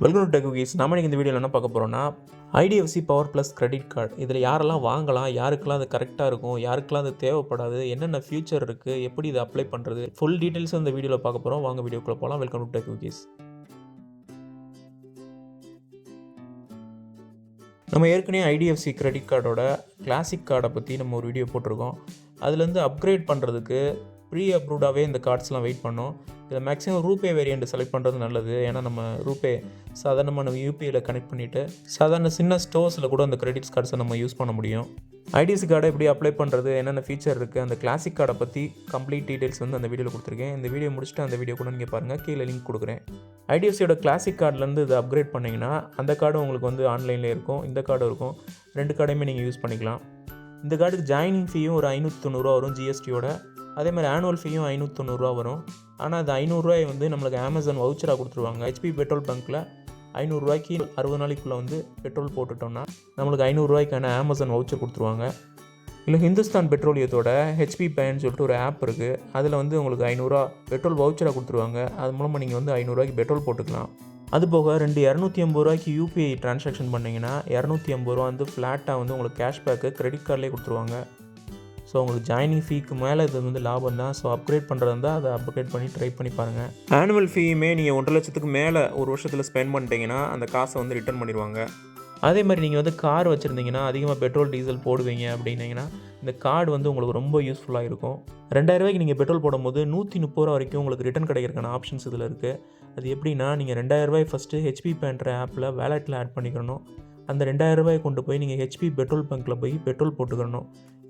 Welcome to tech குகீஸ் நம்ம இந்த வீடியோவில் என்ன பார்க்க போகிறோம்னா IDFC power plus credit card இதில் யாரெல்லாம் வாங்கலாம் யாருக்கெல்லாம் அது கரெக்டாக இருக்கும் யாருக்கெல்லாம் அது தேவைப்படாது என்னென்ன ஃபியூச்சர் இருக்குது எப்படி இதை அப்ளை பண்ணுறது ஃபுல் டீட்டெயில்ஸ் இந்த வீடியோவில் பார்க்க போகிறோம் வாங்க வீடியோக்குள்ளே போகலாம் வெல்கம் டு டெக் குகீஸ் நம்ம ஏற்கனவே ஐடிஎஃப்சி கிரெடிட் கார்டோட கிளாசிக் கார்டை பற்றி நம்ம ஒரு வீடியோ போட்டிருக்கோம். அதுலேருந்து அப்கிரேட் பண்ணுறதுக்கு ப்ரீ அப்ரூவ்டாகவே இந்த கார்ட்ஸ்லாம் வெயிட் பண்ணோம். இதில் மேக்ஸிமம் ரூபே வேரியண்ட் செலக்ட் பண்ணுறது நல்லது. ஏன்னா நம்ம ரூபே சாதாரணமாக நம்ம யூபிஐயில் கனெக்ட் பண்ணிவிட்டு சாதாரண சின்ன ஸ்டோர்ஸில் கூட அந்த கிரெடிட்ஸ் கார்ட்ஸை நம்ம யூஸ் பண்ண முடியும். ஐடிஎஃப்சி கார்டை எப்படி அப்ளை பண்ணுறது என்னென்ன ஃபீச்சர் இருக்குது அந்த கிளாசிக் கார்டை பற்றி கம்ப்ளீட் டீட்டெயில்ஸ் வந்து அந்த வீடியோவில் கொடுத்துருக்கேன். இந்த வீடியோ முடிச்சுட்டு அந்த வீடியோ கூட நீங்கள் பாருங்கள் கீழே லிங்க் கொடுக்குறேன். ஐடிஎஃப்சியோட கிளாசிக் கார்ட்லேருந்து இதை அப்கிரேட் பண்ணிங்கன்னா அந்த கார்டும் உங்களுக்கு வந்து ஆன்லைனில் இருக்கும் இந்த கார்டும் இருக்கும். ரெண்டு கார்டையுமே நீங்கள் யூஸ் பண்ணிக்கலாம். இந்த கார்டுக்கு ஜாயினிங் ஃபீயும் ஒரு ஐநூற்றி தொண்ணூறுரூவா வரும் ஜிஎஸ்டியோட. அதே மாதிரி ஆனுவல் ஃபீயும் ஐநூற்றி வரும். ஆனால் அது ஐநூறுரூவாய் வந்து நம்மளுக்கு அமேசான் வவுச்சராக கொடுத்துருவாங்க. ஹெச்பி பெட்ரோல் பங்க்கில் ஐநூறுரூவாய்க்கு அறுபது நாளைக்குள்ளே வந்து பெட்ரோல் போட்டுட்டோம்னா நம்மளுக்கு ஐநூறுரூவாய்க்கான அமேசான் வவுச்சர் கொடுத்துருவாங்க. இல்லை ஹிந்துஸ்தான் பெட்ரோலியத்தோட ஹெச்பி பேன்னு சொல்லிட்டு ஒரு ஆப் இருக்குது அதில் வந்து உங்களுக்கு ஐநூறுரூவா பெட்ரோல் வவுச்சராக கொடுத்துருவாங்க. அது மூலமாக நீங்கள் வந்து ஐநூறுரூவாய்க்கு பெட்ரோல் போட்டுக்கலாம். அது போக ரெண்டு இரநூத்தி ஐம்பது ரூபாய்க்கு யூபிஐ டிரான்சாக்ஷன் பண்ணிங்கன்னா இரநூத்தி ஐம்பது ரூபா வந்து ஃப்ளாட்டாக வந்து உங்களுக்கு கேஷ்பேக்கு கிரெடிட் கார்ட்லேயே கொடுத்துருவாங்க. ஸோ உங்களுக்கு ஜாயினிங் ஃபீக்கு மேலே இது வந்து லாபம் தான். ஸோ அப்கிரேட் பண்ணுறது இருந்தால் அதை அப்கிரேட் பண்ணி ட்ரை பண்ணி பாருங்கள் ஆனுவல் ஃபீயுமே நீங்கள் ஒன்றரை லட்சத்துக்கு மேலே ஒரு வருஷத்தில் ஸ்பெண்ட் பண்ணிட்டீங்கன்னா அந்த காசை வந்து ரிட்டர்ன் பண்ணிடுவாங்க. அதே மாதிரி நீங்கள் வந்து கார் வச்சுருந்தீங்கன்னா அதிகமாக பெட்ரோல் டீசல் போடுவீங்க அப்படின்னீங்கன்னா இந்த கார்டு வந்து உங்களுக்கு ரொம்ப யூஸ்ஃபுல்லாக இருக்கும். ரெண்டாயிரரூவாய்க்கு நீங்கள் பெட்ரோல் போடும்போது நூற்றி முப்பது ரூபா வரைக்கும் உங்களுக்கு ரிட்டர்ன் கிடைக்கிறதுக்கான ஆப்ஷன்ஸ் இதில் இருக்குது அது எப்படின்னா நீங்கள் ரெண்டாயிரரூபாய் ஃபஸ்ட்டு ஹெச்பி பேண்ட்ற ஆப்பில் வேலெட்டில் ஆட் பண்ணிக்கணும். அந்த ரெண்டாயிரரூபாயை கொண்டு போய் நீங்கள் ஹெச்பி பெட்ரோல் பங்க்கில் போய் பெட்ரோல் போட்டுக்கணும்.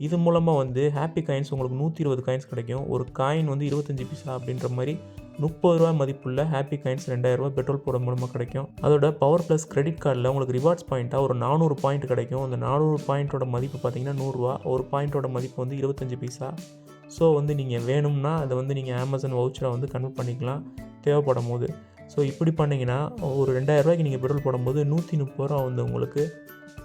இது மூலமாக வந்து ஹாப்பி காயின்ஸ் உங்களுக்கு நூற்றி இருபது காயின்ஸ் கிடைக்கும். ஒரு காயின் வந்து இருபத்தஞ்சி பைசா அப்படின்ற மாதிரி முப்பது ரூபா மதிப்புள்ள ஹாப்பி காயின்ஸ் ரெண்டாயிரரூபா பெட்ரோல் போட மூலமாக கிடைக்கும். அதோட பவர் ப்ளஸ் கிரெடிட் கார்டில் உங்களுக்கு ரிவார்ட்ஸ் பாயிண்ட்டாக ஒரு நானூறு பாயிண்ட் கிடைக்கும். அந்த நானூறு பாயிண்ட்டோட மதிப்பு பார்த்தீங்கன்னா நூறுரூவா ஒரு பாயிண்ட்டோட மதிப்பு வந்து இருபத்தஞ்சி பைசா ஸோ வந்து நீங்கள் வேணும்னா அதை வந்து நீங்கள் அமேசான் வவுச்சரை வந்து கன்வெர்ட் பண்ணிக்கலாம். தேவைப்படும் போது. ஸோ இப்படி பண்ணிங்கன்னா ஒரு ரெண்டாயிரரூவாய்க்கு நீங்கள் பெட்ரோல் போடும்போது நூற்றி முப்பது ரூபா வந்து உங்களுக்கு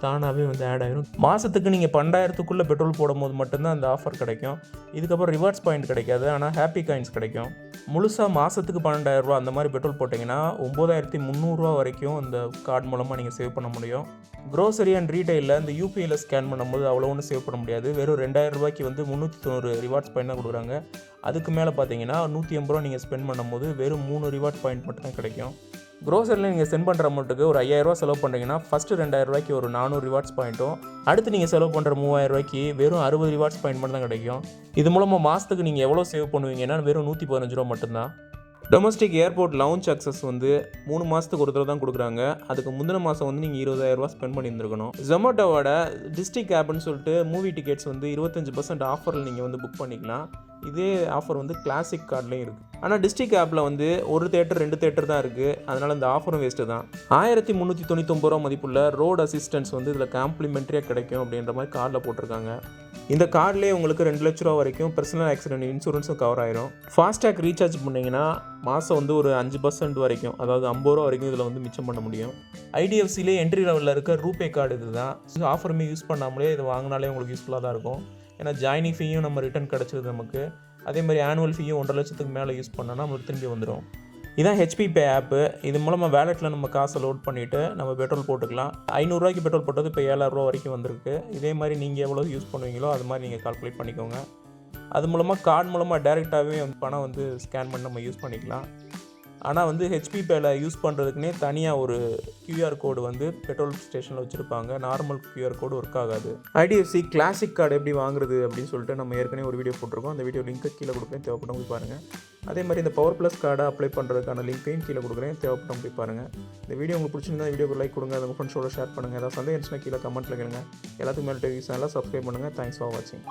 தானாகவே வந்து ஆட் ஆகிடும் மாதத்துக்கு நீங்கள் பன்னெண்டாயிரத்துக்குள்ளே பெட்ரோல் போடும்போது மட்டும்தான் அந்த ஆஃபர் கிடைக்கும். இதுக்கப்புறம் ரிவார்ட்ஸ் பாயிண்ட் கிடைக்காது ஆனால் ஹாப்பி காயின்ஸ் கிடைக்கும். முழுசாக மாதத்துக்கு பன்னெண்டாயிரரூவா அந்த மாதிரி பெட்ரோல் போட்டிங்கன்னா ஒம்பதாயிரத்தி முந்நூறுரூவா வரைக்கும் அந்த கார்டு மூலமாக நீங்கள் சேவ் பண்ண முடியும். க்ரோசரி அண்ட் ரீட்டைலில் இந்த யூபிஐயில் ஸ்கேன் பண்ணும்போது அவ்வளோ ஒன்றும் சேவ் பண்ண முடியாது. வெறும் ரெண்டாயிரம் ரூபாய்க்கு வந்து முந்நூற்றி தொண்ணூறு ரிவார்ட்ஸ் பாயிண்ட் தான் கொடுக்குறாங்க. அதுக்கு மேலே பார்த்தீங்கன்னா நூற்றி ஐம்பது ரூபா நீங்கள் ஸ்பெண்ட் பண்ணும்போது வெறும் மூணு ரிவார்ட் பாயிண்ட் மட்டும் தான் கிடைக்கும். க்ரோசரியில் நீங்கள் சென்ட் பண்ணுற அமௌண்ட்டுக்கு ஒரு ஐயாயிரரூவா செலவு பண்ணுறீங்கன்னா ஃபஸ்ட்டு ரெண்டாயிரம் ரூபாய்க்கு ஒரு நானூறு ரிவார்ட்ஸ் பாயிண்ட்டும் அடுத்து நீங்கள் செலவு பண்ணுற மூவாயிரரூவாய்க்கு வெறும் அறுபது ரிவார்ட்ஸ் பாயிண்ட் மட்டும் தான் கிடைக்கும். இது மூலமாக மாதத்துக்கு நீங்கள் எவ்வளோ சேவ் பண்ணுவீங்கன்னா வெறும் நூற்றி பதினஞ்சு ரூபா மட்டும்தான். டொமஸ்டிக் ஏர்போர்ட் லவுஞ்ச் அக்சஸ் வந்து மூணு மாதத்துக்கு ஒரு தடவை தான் கொடுக்குறாங்க. அதுக்கு முந்தின மாதம் வந்து நீங்கள் இருபதாயிரரூவா ஸ்பெண்ட் பண்ணியிருந்துருக்கணும். ஜொமேட்டோவோட டிஸ்ட்ரிக் ஆப்னு சொல்லிட்டு மூவி டிக்கெட்ஸ் வந்து இருபத்தஞ்சி பர்சன்ட் ஆஃபரில் நீங்கள் வந்து புக் பண்ணிக்கலாம். இதே ஆஃபர் வந்து கிளாசிக் கார்ட்லேயும் இருக்குது ஆனால் டிஸ்ட்ரிக் ஆப்பில் வந்து ஒரு தேட்டர் ரெண்டு தேட்டர் தான் இருக்குது அதனால் இந்த ஆஃபரும் வேஸ்ட்டு தான். ஆயிரத்தி முந்நூற்றி தொண்ணூத்தொம்பது ரூபா மதிப்புள்ள ரோட் அசிஸ்டன்ஸ் வந்து இதில் காம்ப்ளிமெண்ட்ரியாக கிடைக்கும் அப்படின்ற மாதிரி கார்டில் போட்டிருக்காங்க. இந்த கார்டிலே உங்களுக்கு ரெண்டு லட்ச ரூபா வரைக்கும் பர்சனல் ஆக்சிடென்ட் இன்சூரன்ஸும் கவர் ஆயிரும். ஃபாஸ்டேக் ரீசார்ஜ் பண்ணிங்கன்னா மாதம் வந்து ஒரு அஞ்சு பர்சன்ட் வரைக்கும் அதாவது ஐம்பது ரூபா வரைக்கும் இதில் வந்து மிச்சம் பண்ண முடியும். ஐடிஎஃப்சிலே என்ட்ரி லெவலில் இருக்க ரூபே கார்டு இது தான் ஆஃபருமே யூஸ் பண்ணாமலே இது வாங்கினாலே உங்களுக்கு யூஸ்ஃபுல்லாக தான் இருக்கும். ஏன்னா ஜாயினிங் ஃபீயும் நம்ம ரிட்டர்ன் கிடச்சிது நமக்கு. அதே மாதிரி ஆனுவல் ஃபீயும் ஒன்றரை லட்சத்துக்கு மேலே யூஸ் பண்ணோன்னா நம்மளுக்கு திரும்பி வந்துடும் இதான் ஹெச்பி பே ஆப்பு. இது மூலமாக வேலெட்டில் நம்ம காசை லோட் பண்ணிவிட்டு நம்ம பெட்ரோல் போட்டுக்கலாம். ஐநூறுரூவாய்க்கு பெட்ரோல் போட்டது இப்போ ஏழாயிரரூவா வரைக்கும் வந்திருக்கு. இதே மாதிரி நீங்கள் எவ்வளோ யூஸ் பண்ணுவீங்களோ அது மாதிரி நீங்கள் கால்குலேட் பண்ணிக்கோங்க. அது மூலமாக கார்டு மூலமாக டேரெக்டாகவே பணம் வந்து ஸ்கேன் பண்ணி நம்ம யூஸ் பண்ணிக்கலாம். ஆனால் வந்து ஹெச்பி பேல யூஸ் பண்ணுறதுக்குனே தனியாக ஒரு கியூஆர் கோடு வந்து பெட்ரோல் ஸ்டேஷனில் வச்சுருப்பாங்க. நார்மல் கியூஆர் கோடு ஒர்க் ஆகாது. ஐடிஎஃப்சி கிளாசிக் கார்டு எப்படி வாங்குறது அப்படின்னு சொல்லிட்டு நம்ம ஏற்கனவே ஒரு வீடியோ போட்டிருக்கோம். அந்த வீடியோ லிங்க்கு கீழே கொடுப்பேன் தேவைப்பட்டவங்க போய் பாருங்கள் அதே மாதிரி இந்த பவர் ப்ளஸ் கார்டை அப்ளை பண்ணுறதுக்கான லிங்க்கையும் கீழே கொடுக்குறேன். தேவைப்பட்டவங்க போய் பாருங்கள் இந்த வீடியோ உங்களுக்கு பிடிச்சிருந்தா வீடியோக்கு லைக் கொடுங்க. உங்கள் ஃப்ரெண்ட்ஸோட ஷேர் பண்ணுங்கள் ஏதாவது சந்தேகம் இருந்துச்சுன்னா கீழே கமெண்ட்டில் கேளுங்க. எல்லாத்துக்கும் மேலே டிவி சேனலாக சப்ஸ்கிரைப் பண்ணுங்கள் தேங்க்ஸ் ஃபார் வாட்சிங்